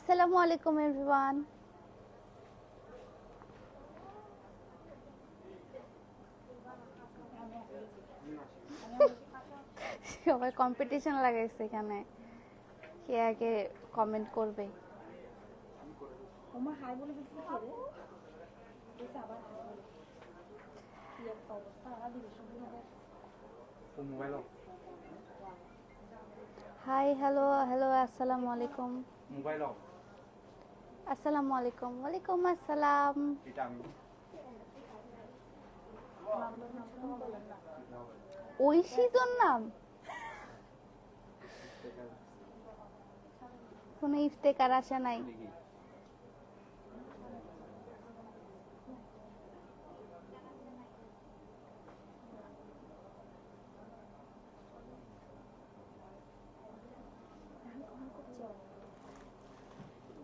আসসালামু আলাইকুম এভরিওয়ান। সবাই কম্পিটিশন লাগাইছে এখানে। কে আগে কমেন্ট করবে? হাই হ্যালো হ্যালো আসসালামু আলাইকুম। Mobile off. আসসালামু আলাইকুম। ওয়ালাইকুম আসসালাম। ঐশী তোর নাম? কোনো ইফতেকার আসে নাই।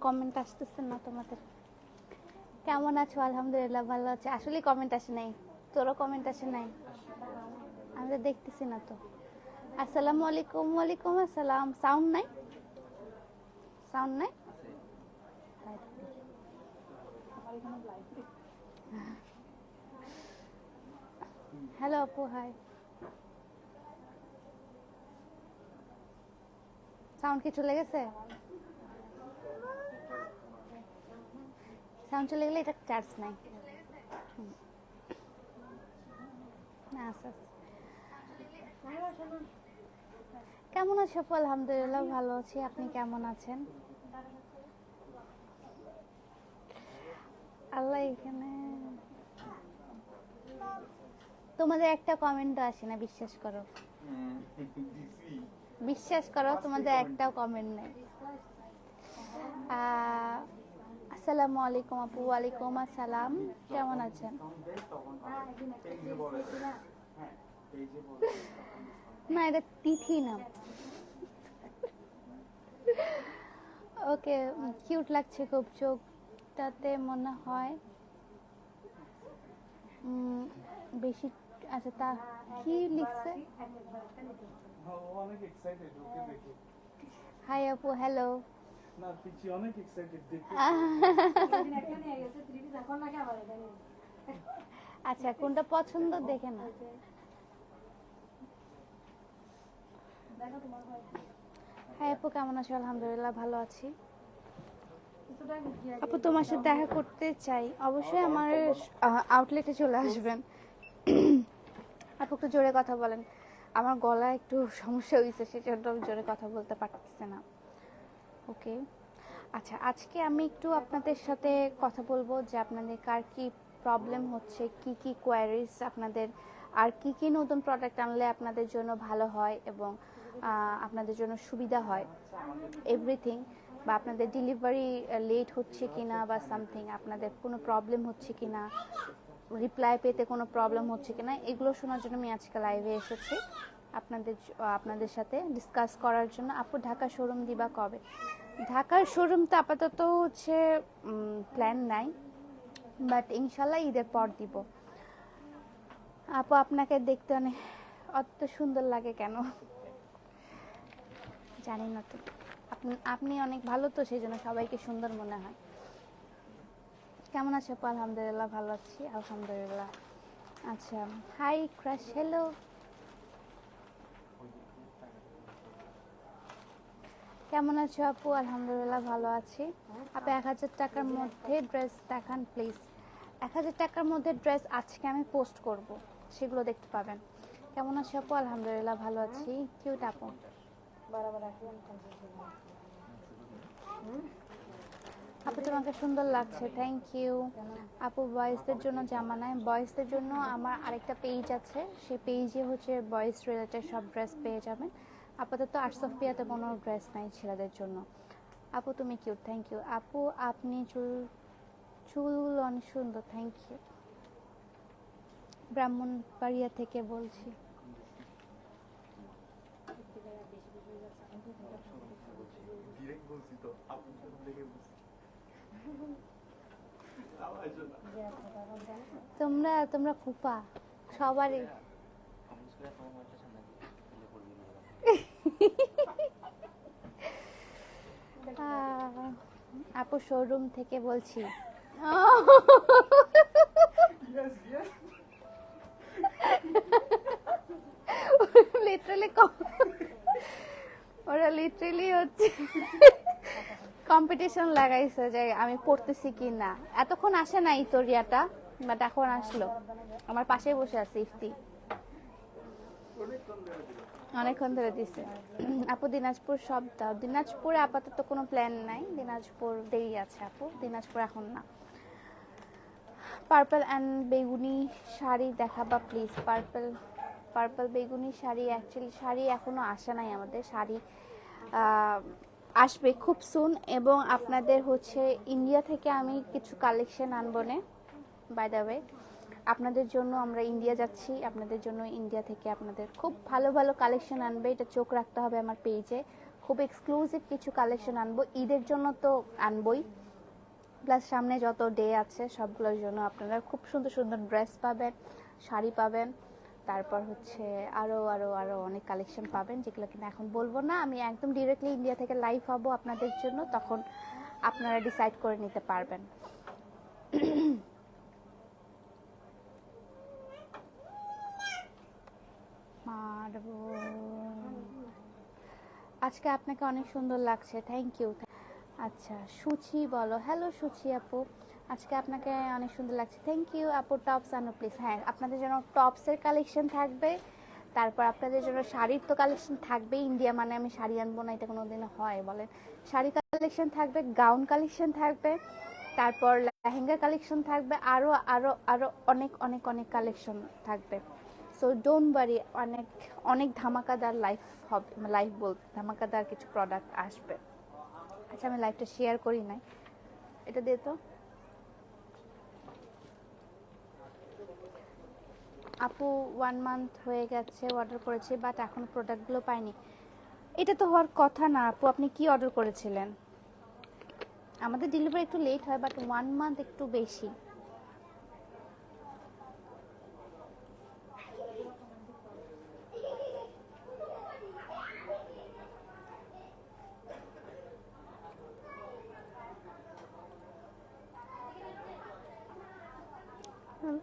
কমেন্ট আসতেছে না তোমাদের। কেমন আছো? আলহামদুলিল্লাহ ভালো আছে। আসলে কমেন্ট আসে নাই। তোরও কমেন্ট আসে নাই? আমি তো দেখতেছি না তো। আসসালামু আলাইকুম, ওয়ালাইকুম আসসালাম। সাউন্ড নাই? সাউন্ড নাই? হ্যালো আপু হাই সাউন্ড কি চলে গেছে সাউন্ড চলে গেলে এটা চার্জ নাই। কেমন আছো আপু? আলহামদুলিল্লাহ ভালো আছি। আপনি কেমন আছেন? আল্লাহ এখানে। তোমাদের একটা কমেন্টও আসে না, বিশ্বাস করো। বিশ্বাস করো, তোমাদের একটাও কমেন্ট নেই। আসসালামু আলাইকুম আপু ওয়ালাইকুম আসসালাম। কেমন আছেন? হ্যাঁ না এটা তিথি নাম ওকে কিউট লাগছে খুব চোখটাতে মনে হয়। বেশি আচ্ছা তা কি লিখছে? হাই আপু হ্যালো না পিচি অনেক এক্সাইটেড দেখে দিন একটা নিয়ে গেছে থ্রি পিস এখন লাগে আবার এটা নিয়ে আচ্ছা কোনটা পছন্দ দেখে না হাই আপু কেমন আছো? আলহামদুলিল্লাহ ভালো আছি। আপু তোমার সাথে দেখা করতে চাই। অবশ্যই আমার আউটলেটে চলে আসবেন। আপু একটু জোরে কথা বলেন। আমার গলা একটু সমস্যা হয়েছে সেজন্য জোরে কথা বলতে পারতেছি না। ওকে। আচ্ছা আজকে আমি একটু আপনাদের সাথে কথা বলব যে আপনাদের কার কি প্রবলেম হচ্ছে, কি কি কোয়ারিজ আপনাদের, আর কি কি নতুন প্রোডাক্ট আনলে আপনাদের জন্য ভালো হয় এবং আপনাদের জন্য সুবিধা হয়। এভরিথিং বা আপনাদের ডেলিভারি লেট হচ্ছে কিনা বা সামথিং আপনাদের কোনো প্রবলেম হচ্ছে কিনা রিপ্লাই পেতে কোনো প্রবলেম হচ্ছে কিনা, এগুলো শোনার জন্য আমি আজকে লাইভে এসেছি। আপনাদের আপনাদের সাথে ডিসকাস করার জন্য। আপু, ঢাকা শোরুম দিবা কবে? ঢাকার শোরুম তো আপাতত হচ্ছে প্ল্যান নাই বাট ইনশাল্লাহ ঈদের পর দিব। আপু, আপনাকে দেখতে অনেক অত সুন্দর লাগে কেন? জানি না তো। আপনি অনেক ভালো তো, সেই জন্য সবাইকে সুন্দর মনে হয়। কেমন আছো আলহামদুলিল্লাহ ভালো আছি, আলহামদুলিল্লাহ। আচ্ছা হাই ক্রাশ হ্যালো কেমন আছো আপু? আলহামদুলিল্লাহ ভালো আছি। আপু, এক হাজার টাকার মধ্যে ড্রেস দেখান প্লিজ এক হাজার টাকার মধ্যে ড্রেস আজকে আমি পোস্ট করব। সেগুলো দেখতে পাবেন। কেমন আছো আপু? আলহামদুলিল্লাহ ভালো আছি। কিউট আপু। আপু, তোমাকে সুন্দর লাগছে। থ্যাংক ইউ আপু বয়েজদের জন্য জামা নেয় বয়েজদের জন্য আমার আরেকটা পেজ আছে। সেই পেজে হচ্ছে বয়েজ রিলেটেড সব ড্রেস পেয়ে যাবেন। আপাতত আর্টস অফ পিয়াতে কোনো ড্রেস নাই ছেলেদের জন্য। আপু তুমি কিউট থ্যাংক ইউ আপু আপনি চুল চুলগুলো অনেক সুন্দর থ্যাংক ইউ ব্রাহ্মণবাড়িয়া থেকে বলছি। তোমরা তোমরা কুপা সবারই। আহ, আপু শোরুম থেকে বলছি. লিটারালি ওরা লিটারালি হচ্ছে কম্পিটিশন লাগাইছে যে আমি পড়তেছি কি না। এতক্ষণ আসে নাই তোর রিয়াটা বাট এখন আসলো। আমার পাশেই বসে আছে ইফতি। অনেকক্ষণ ধরে দিছে। আপু, দিনাজপুর সব দাও। দিনাজপুরে আপাতত কোনো প্ল্যান নাই। দিনাজপুর দেরি আছে আপু। দিনাজপুর এখন না। পার্পল অ্যান্ড বেগুনি শাড়ি দেখাবা প্লিজ পার্পল পার্পল বেগুনি শাড়ি অ্যাকচুয়ালি শাড়ি এখনও আসে নাই আমাদের। শাড়ি আসবে খুব সুন এবং আপনাদের হচ্ছে ইন্ডিয়া থেকে আমি কিছু কালেকশন আনব নে। বাই দ্য ওয়ে আপনাদের জন্য আমরা ইন্ডিয়া যাচ্ছি, আপনাদের জন্য ইন্ডিয়া থেকে আপনাদের খুব ভালো ভালো কালেকশন আনবে, এটা চোখ রাখতে হবে আমার পেজে খুব এক্সক্লুসিভ কিছু কালেকশন আনব, ঈদের জন্য তো আনবই। প্লাস সামনে যত ডে আছে, সবগুলোর জন্য আপনারা খুব সুন্দর সুন্দর ড্রেস পাবেন, শাড়ি পাবেন। তারপর হচ্ছে আরও আরও আরও অনেক কালেকশন পাবেন, যেগুলো কিনা এখন বলব না, আমি একদম ডিরেক্টলি ইন্ডিয়া থেকে লাইভ হব আপনাদের জন্য, তখন আপনারা ডিসাইড করে নিতে পারবেন। আজকে আপনাকে অনেক সুন্দর লাগছে থ্যাংক ইউ আচ্ছা সুচি বলো হ্যালো সুচি আপু। আজকে আপনাকে অনেক সুন্দর লাগছে থ্যাংক ইউ আপু টপস আনো প্লিজ হ্যাঁ আপনাদের জন্য টপসের কালেকশন থাকবে, তারপর আপনাদের জন্য শাড়ির তো কালেকশন থাকবে ইন্ডিয়া মানে আমি শাড়ি আনব না, এটা কোনো দিন হয়, বলেন। শাড়ি কালেকশন থাকবে গাউন কালেকশন থাকবে, তারপর লেহেঙ্গা কালেকশন থাকবে আরও আরও আরও অনেক অনেক অনেক কালেকশন থাকবে। সো ডোন্ট ওয়ারি অনেক অনেক ধামাকাদার লাইফ হবে লাইফ বলতে, ধামাকাদার কিছু প্রোডাক্ট আসবে। আচ্ছা আমি লাইভটা শেয়ার করি নাই। এটা দে তো। আপু ওয়ান মান্থ হয়ে গেছে অর্ডার করেছি বাট এখনও প্রোডাক্টগুলো পাইনি। এটা তো হওয়ার কথা না, আপু, আপনি কি অর্ডার করেছিলেন? আমাদের ডেলিভারি একটু লেট হয় বাট ওয়ান মান্থ একটু বেশি হুম।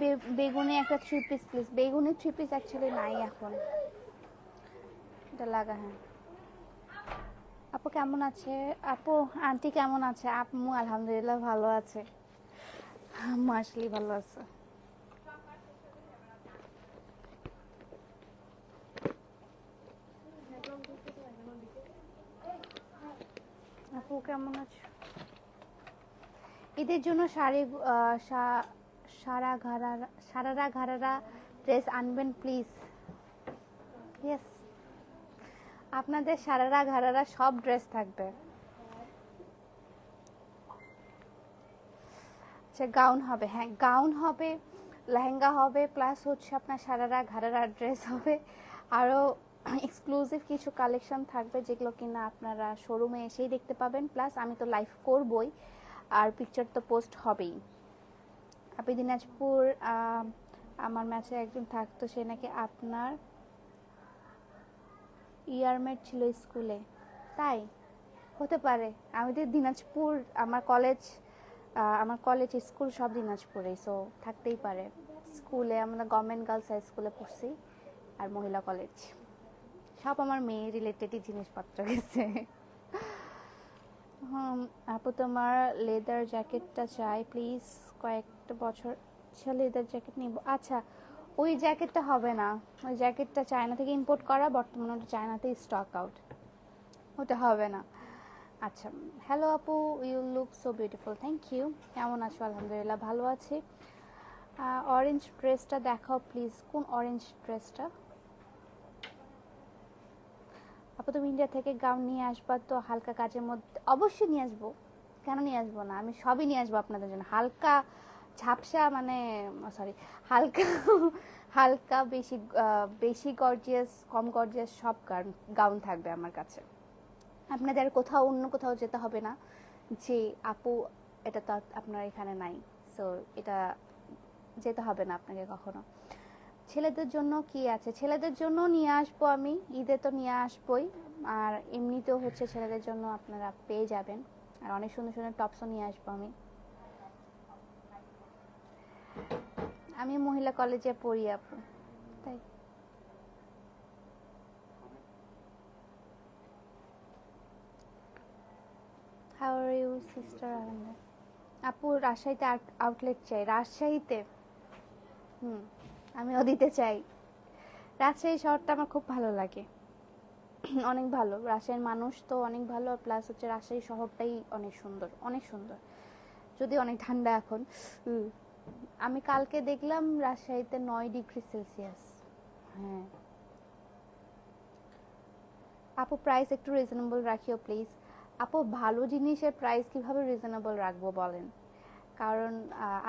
বে- বেগুনি একটা থ্রি পিস প্লিজ বেগুনি থ্রি পিস অ্যাকচুয়ালি নাই এখন। এটা লাগা হ্যাঁ। আপু কেমন আছে? আপু, আন্টি কেমন আছে? আপু, আলহামদুলিল্লাহ ভালো আছে। আম্মু আসলেই ভালো আছে। আপু কেমন আছো? ঈদের জন্য শাড়ি সারা ঘাড়ারা সারারা ঘাড়ারা ড্রেস আনবেন প্লিজ ইয়েস আপনাদের সারারা ঘাড়ারা সব ড্রেস থাকবে। আচ্ছা গাউন হবে হ্যাঁ গাউন হবে, লেহেঙ্গা হবে প্লাস হচ্ছে আপনার সারারা ঘাড়ারা ড্রেস হবে। আরও এক্সক্লুসিভ কিছু কালেকশন থাকবে যেগুলো কিনা আপনারা শোরুমে এসেই দেখতে পাবেন। প্লাস আমি তো লাইভ করবই, আর পিকচার তো পোস্ট হবেই। আপনি দিনাজপুর আমার ম্যাচে একজন থাকতো, সে নাকি আপনার ইয়ারমেট ছিল স্কুলে তাই? হতে পারে। আমি তো দিনাজপুর, আমার কলেজ আমার কলেজ স্কুল সব দিনাজপুরে সো থাকতেই পারে। স্কুলে আমরা গভর্নমেন্ট গার্লস হাই স্কুলে পড়ছি আর মহিলা কলেজ সব আমার মেয়ে রিলেটেডই জিনিসপত্র গেছে। আপু তোমার লেদার জ্যাকেটটা চাই প্লিজ কয়েকটা বছর আচ্ছা লেদার জ্যাকেট নিব। আচ্ছা ওই জ্যাকেটটা হবে না। ওই জ্যাকেটটা চায়না থেকে ইম্পোর্ট করা, বর্তমানে ওটা চায়নাতেই স্টক আউট ওটা হবে না। আচ্ছা হ্যালো আপু you look so beautiful thank you কেমন আছো? আলহামদুলিল্লাহ, ভালো আছি। অরেঞ্জ ড্রেসটা দেখাও প্লিজ কোন অরেঞ্জ ড্রেসটা আপু, তুমি ইন্ডিয়া থেকে গাউন নিয়ে আসবা, তো হালকা কাজের মধ্যে, অবশ্যই নিয়ে আসব। কেন নিয়ে আসব না? আমি সবই নিয়ে আসব আপনাদের জন্য। হালকা ঝাপসা মানে সরি হালকা হালকা বেশি বেশি গর্জিয়াস কম গর্জিয়াস সব গাউন গাউন থাকবে আমার কাছে। আপনাদের কোথাও, অন্য কোথাও যেতে হবে না। যে আপু, এটা তো আপনার এখানে নাই। সো এটা যেতে হবে না আপনাকে কখনো। ছেলেদের জন্য কি আছে? ছেলেদের জন্য নিয়ে আসব আমি। ঈদে তো নিয়ে আসবোই। আর এমনিতেও হচ্ছে ছেলেদের জন্য আপনারা পেয়ে যাবেন। আর অনেক সুন্দর সুন্দর টপসও নিয়ে আসব আমি। আমি মহিলা কলেজে পড়ি আপু, তাই। হাউ আর ইউ সিস্টার আপু, রাজশাহীতে আউটলেট চাই। রাজশাহীতে? হুম, আমিও দিতে চাই। রাজশাহী শহরটা আমার খুব ভালো লাগে। অনেক ভালো। রাজশাহীর মানুষ তো অনেক ভালো, আর প্লাস হচ্ছে রাজশাহী শহরটাই অনেক সুন্দর অনেক সুন্দর। যদি অনেক ঠান্ডা এখন। আমি কালকে দেখলাম রাজশাহীতে নয় ডিগ্রি সেলসিয়াস হ্যাঁ। আপু প্রাইস একটু রিজনেবল রাখিও প্লিজ আপু, ভালো জিনিসের প্রাইস কীভাবে রিজনেবল রাখব বলেন? কারণ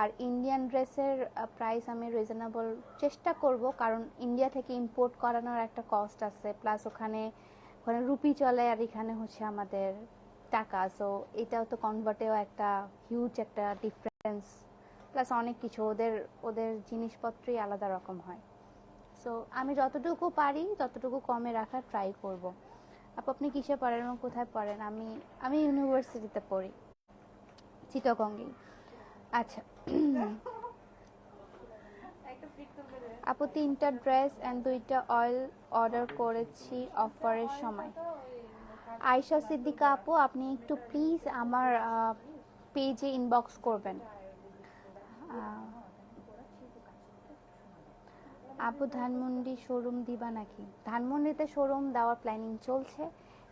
আর ইন্ডিয়ান ড্রেসের প্রাইস আমি রিজনেবল চেষ্টা করব, কারণ ইন্ডিয়া থেকে ইম্পোর্ট করানোর একটা কস্ট আছে প্লাস ওখানে ওখানে রুপি চলে আর এখানে হচ্ছে আমাদের টাকা সো এটাও তো কনভার্টেও একটা হিউজ একটা ডিফারেন্স প্লাস অনেক কিছু, ওদের ওদের জিনিসপত্রই আলাদা রকম হয়। সো আমি যতটুকু পারি, ততটুকু কমে রাখার ট্রাই করব। আপু, আপনি কিসে পড়েন এবং কোথায় পড়েন? আমি আমি ইউনিভার্সিটিতে পড়ি, চিটাগঙ্গেই। আচ্ছা। আপু, তিনটা ড্রেস অ্যান্ড দুইটা অয়েল অর্ডার করেছি অফারের সময়। আয়শা সিদ্দিকা আপু, আপনি একটু প্লিজ আমার পেজে ইনবক্স করবেন। আপু, ধানমন্ডি শোরুম দিবা নাকি? ধানমন্ডিতে শোরুম দেওয়ার প্ল্যানিং চলছে।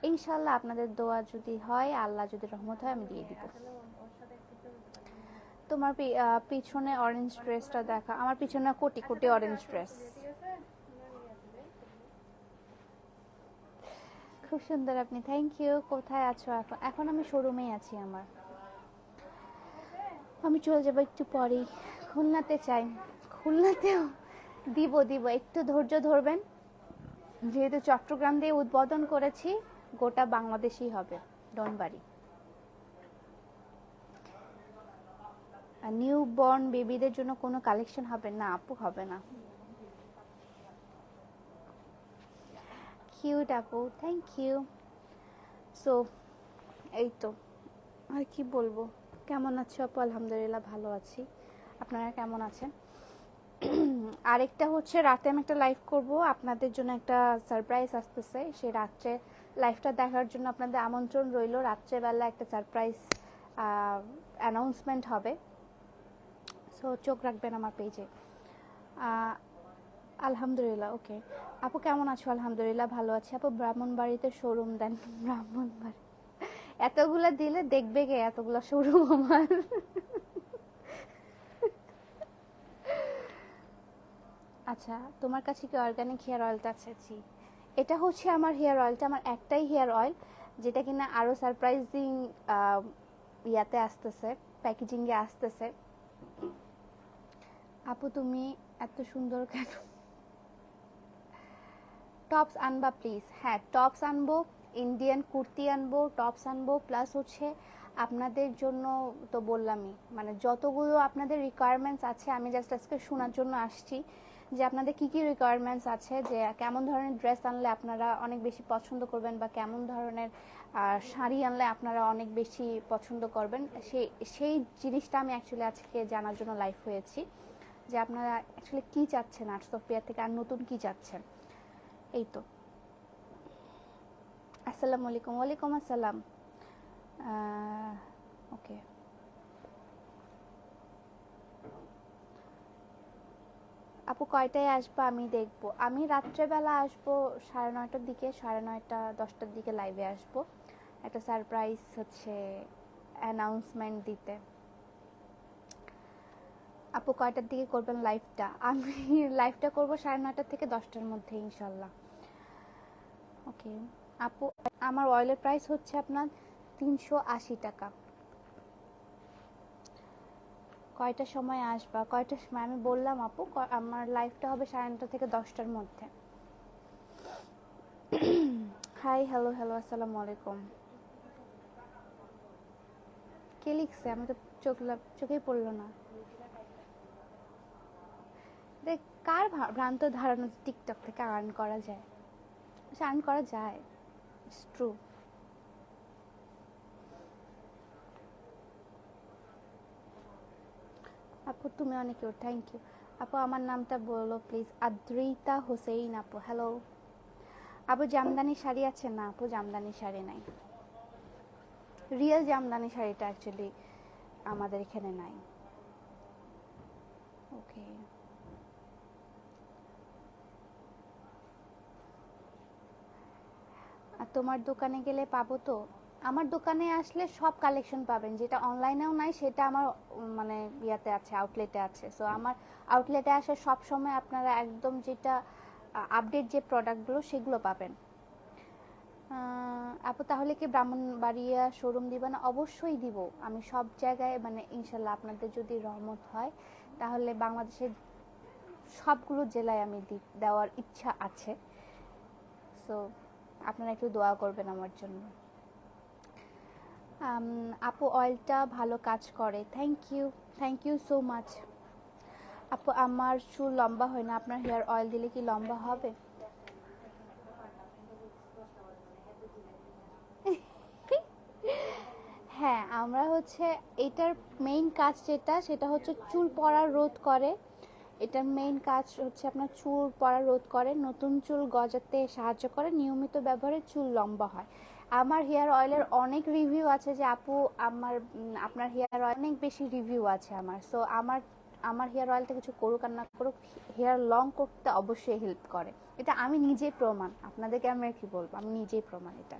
ইনশাল্লাহ আপনাদের দোয়া যদি হয়, আল্লাহ যদি রহমত হয়, আমি দিয়ে দিব। তোমার পিছনে অরেঞ্জ ড্রেসটা দেখা। আমার পিছনে কোটি কোটি অরেঞ্জ ড্রেস খুব সুন্দর আপনি। থ্যাংক ইউ কোথায় আছো এখন? এখন আমি শোরুমেই আছি আমার। আমি চলে যাব একটু পরেই। খুলনাতে চাই। খুলনাতেও দিব দিব। একটু ধৈর্য ধরবেন। যেহেতু চট্টগ্রাম দিয়ে উদ্বোধন করেছি, গোটা বাংলাদেশই হবে। ডনবাড়ি। নিউ বর্ন বেবিদের জন্য কোনো কালেকশন হবে না, আপু, হবে না। কিউট আপু থ্যাংক ইউ সো এই তো। আর কি বলব? কেমন আছো আপু? আলহামদুলিল্লাহ ভালো আছি। আপনারা কেমন আছেন? আরেকটা হচ্ছে, রাতে আমি একটা লাইভ করব। আপনাদের জন্য একটা সারপ্রাইজ আসতেছে। সেই রাত্রে লাইভটা দেখার জন্য আপনাদের আমন্ত্রণ রইল। রাত্রেবেলা একটা সারপ্রাইজ অ্যানাউন্সমেন্ট হবে। সো চোখ রাখবেন আমার পেজে আলহামদুলিল্লাহ ওকে আপু কেমন আছো? আলহামদুলিল্লাহ, ভালো আছি। আপু ব্রাহ্মণবাড়িতে শোরুম দেন। ব্রাহ্মণবাড়ি এতগুলো দিলে দেখবে কে? এতগুলো শোরুম আমার। আচ্ছা তোমার কাছে কি অর্গানিক হেয়ার অয়েলটা আছে? জি এটা হচ্ছে আমার হেয়ার অয়েলটা আমার একটাই হেয়ার অয়েল যেটা কিনা আরও সারপ্রাইজিং ইয়াতে আসতেছে প্যাকেজিংয়ে আসতেছে। আপু, তুমি এত সুন্দর কেন? টপস আনবা প্লিজ হ্যাঁ টপস আনব ইন্ডিয়ান কুর্তি আনব টপস আনব প্লাস হচ্ছে আপনাদের জন্য তো বললামই মানে যতগুলো আপনাদের রিকোয়ারমেন্টস আছে, আমি জাস্ট আজকে শোনার জন্য আসছি, যে আপনাদের কি কি রিকোয়ারমেন্টস আছে, যে কেমন ধরনের ড্রেস আনলে আপনারা অনেক বেশি পছন্দ করবেন বা কেমন ধরনের শাড়ি আনলে আপনারা অনেক বেশি পছন্দ করবেন সেই সেই জিনিসটা আমি অ্যাকচুয়ালি আজকে জানার জন্য লাইভ হয়েছি। যে আপনারা অ্যাকচুয়ালি কি চাচ্ছেন আর্ট সফটওয়্যার থেকে আর নতুন কি চাচ্ছেন? এই তো। আসসালামু আলাইকুম। ওয়ালাইকুম আসসালাম। ওকে। আপু কয়টায় আসব আমি দেখব। আমি রাত্রেবেলা আসব সাড়ে নয়টার দিকে, সাড়ে নয়টা, দশটার দিকে লাইভে আসব। একটা সারপ্রাইজ হচ্ছে অ্যানাউন্সমেন্ট দিতে। আপু কয়টার দিকে করবেন লাইভটা আমি লাইভটা করব সাড়ে নয়টা থেকে দশটার মধ্যে, ইনশাল্লাহ। ওকে আপু, আমার অয়েলের প্রাইস হচ্ছে আপনার তিনশো আশি টাকা। কয়টার সময় আসবা? কয়টার সময়? আমি বললাম আপু আমার লাইভটা হবে সাড়ে নটা থেকে দশটার মধ্যে। হাই হ্যালো হ্যালো আসসালামু আলাইকুম। কে লিখছে? আমি তো চোখ চোখেই পড়ল না দেখ কার ভ্রান্ত ধারণা টিকটক থেকে আর্ন করা যায়? আর্ন করা যায়। ইটস ট্রু আপু, তুমি অনেক কিউট থ্যাংক ইউ আপু, আমার নামটা বলো প্লিজ আদ্রিতা হোসেইন, আপু হ্যালো আপু, জামদানি শাড়ি আছে না? আপু, জামদানি শাড়ি নাই। রিয়েল জামদানি শাড়িটা অ্যাকচুয়ালি আমাদের এখানে নাই। ওকে আর তোমার দোকানে গেলে পাবো তো? আমার দোকানে আসলে সব কালেকশন পাবেন, যেটা অনলাইনেও নাই, সেটা আমার মানে ইয়াতে আছে আউটলেটে আছে। সো আমার আউটলেটে আসে সব সময় আপনারা একদম যেটা আপডেট যে প্রোডাক্টগুলো সেগুলো পাবেন। আপু, তাহলে কি ব্রাহ্মণবাড়িয়া শোরুম দিবা না? অবশ্যই দিব। আমি সব জায়গায় মানে ইনশাল্লাহ আপনাদের যদি রহমত হয়, তাহলে বাংলাদেশের সবগুলো জেলায় আমি দেওয়ার ইচ্ছা আছে। সো আপনারা একটু দোয়া করবেন আমার জন্য। আপু অয়েলটা ভালো কাজ করে। Thank you thank you so much আপু, আমার চুল লম্বা হয় না, আপনার হেয়ার অয়েল দিলে কি লম্বা হবে? হ্যাঁ আমরা হচ্ছে, এটার মেইন কাজ যেটা, সেটা হচ্ছে চুল পড়া রোধ করে। এটার মেইন কাজ হচ্ছে আপনার চুল পড়া রোধ করে, নতুন চুল গজাতে সাহায্য করে, নিয়মিত ব্যবহারে চুল লম্বা হয়। আমার হেয়ার অয়েলের অনেক রিভিউ আছে যে আপু, আমার আপনার হেয়ার অয়েল অনেক বেশি রিভিউ আছে আমার। সো আমার আমার হেয়ার অয়েলটা কিছু করুক আর না করুক হেয়ার লং করতে অবশ্যই হেল্প করে। এটা আমি নিজেই প্রমাণ। আপনাদেরকে আমি কি বলব? আমি নিজেই প্রমাণ এটা।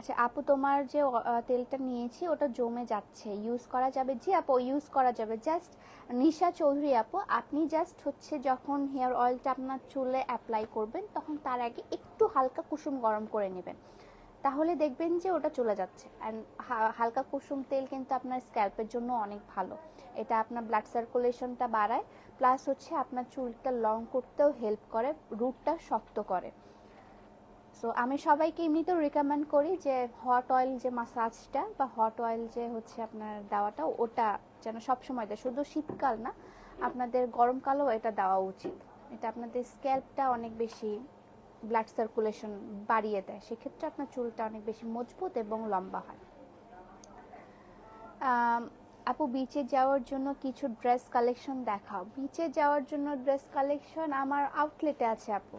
আচ্ছা আপু তোমার যে তেলটা নিয়েছি ওটা জমে যাচ্ছে। ইউজ করা যাবে জি আপু ইউজ করা যাবে। জাস্ট নিশা চৌধুরী আপু, আপনি জাস্ট হচ্ছে যখন হেয়ার অয়েলটা আপনার চুলে অ্যাপ্লাই করবেন, তখন তার আগে একটু হালকা কুসুম গরম করে নেবেন। তাহলে দেখবেন যে ওটা চলে যাচ্ছে। অ্যান্ড হালকা কুসুম তেল কিন্তু আপনার স্ক্যাল্পের জন্য অনেক ভালো। এটা আপনার ব্লাড সার্কুলেশনটা বাড়ায় প্লাস হচ্ছে আপনার চুলটা লং করতেও হেল্প করে রুটটা শক্ত করে। সো আমি সবাইকে এমনিতেও রিকমেন্ড করি যে হট অয়েল যে মাসাজটা বা হট অয়েল যে হচ্ছে আপনার দেওয়াটা, ওটা যেন সবসময় দেয়। শুধু শীতকাল না, আপনাদের গরমকালেও এটা দেওয়া উচিত। এটা আপনাদের স্ক্যাল্পটা অনেক বেশি ব্লাড সার্কুলেশন বাড়িয়ে দেয়। সেক্ষেত্রে আপনার চুলটা অনেক বেশি মজবুত এবং লম্বা হয়। আপু বিচে যাওয়ার জন্য কিছু ড্রেস কালেকশন দেখাও। বিচে যাওয়ার জন্য ড্রেস কালেকশন আমার আউটলেটে আছে, আপু।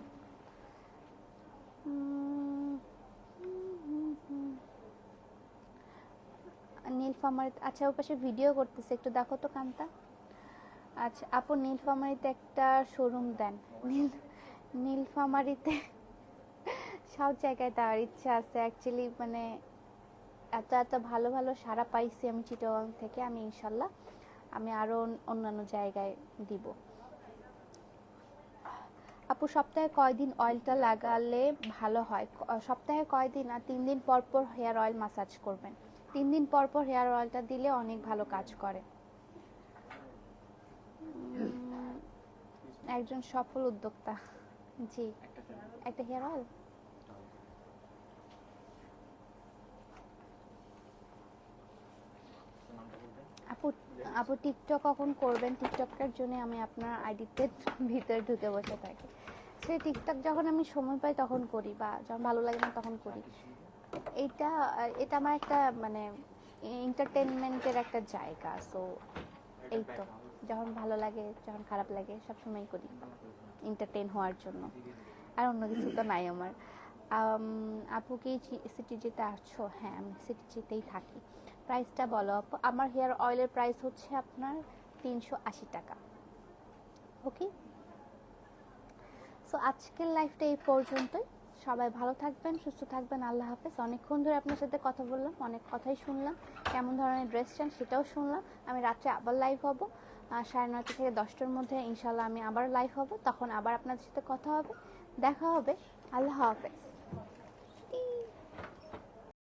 নীলফামারিতে আচ্ছা ওর পাশে ভিডিও করতেছে, একটু দেখো তো কান্তা আচ্ছা আপু, নীলফামারিতে একটা শোরুম দেন। নীল নীলফামারিতে সব জায়গায় দেওয়ার ইচ্ছা আছে। অ্যাকচুয়ালি মানে এত এত ভালো ভালো সারা পাইছি আমি চিটাগাং থেকে। আমি ইনশাল্লাহ, আমি আরও অন্যান্য জায়গায় দিব। আপু সপ্তাহে কয়দিন অয়েলটা লাগালে ভালো হয়? সপ্তাহে কয়দিন আর তিন দিন পর পর হেয়ার অয়েল মাসাজ করবেন। তিন দিন পর পর হেয়ার অয়েলটা দিলে অনেক ভালো কাজ করে। একজন সফল উদ্যোক্তা। জি। একটা হেয়ার অয়েল? আপু আপু, টিকটক কখন করবেন? টিকটকের জন্য আমি আপনার আইডিতে ভিতরে ঢুকে বসে থাকি। সেই টিকটক যখন আমি সময় পাই তখন করি বা যখন ভালো লাগে না তখন করি। এটা এটা আমার একটা মানে এন্টারটেনমেন্টের একটা জায়গা সো এই তো। যখন ভালো লাগে, যখন খারাপ লাগে সব সবসময় করি এন্টারটেন হওয়ার জন্য। আর অন্য কিছু তো নাই আমার। আপু কি সিটি যেতে আসছো? হ্যাঁ আমি সিটি যেতেই থাকি। প্রাইসটা বলো আপু। আমার হেয়ার অয়েলের প্রাইস হচ্ছে আপনার তিনশো আশি টাকা। ওকে সো আজকের লাইফটা এই পর্যন্তই। সবাই ভালো থাকবেন, সুস্থ থাকবেন, আল্লাহ হাফেজ। অনেকক্ষণ ধরে আপনার সাথে কথা বললাম, অনেক কথাই শুনলাম, কেমন ধরনের ড্রেস চান সেটাও শুনলাম। আমি রাত্রে আবার লাইভ হব সাড়ে নয়টা থেকে দশটার মধ্যে ইনশাল্লাহ আমি আবার লাইভ হব, তখন আবার আপনাদের সাথে কথা হবে। দেখা হবে, আল্লাহ হাফেজ।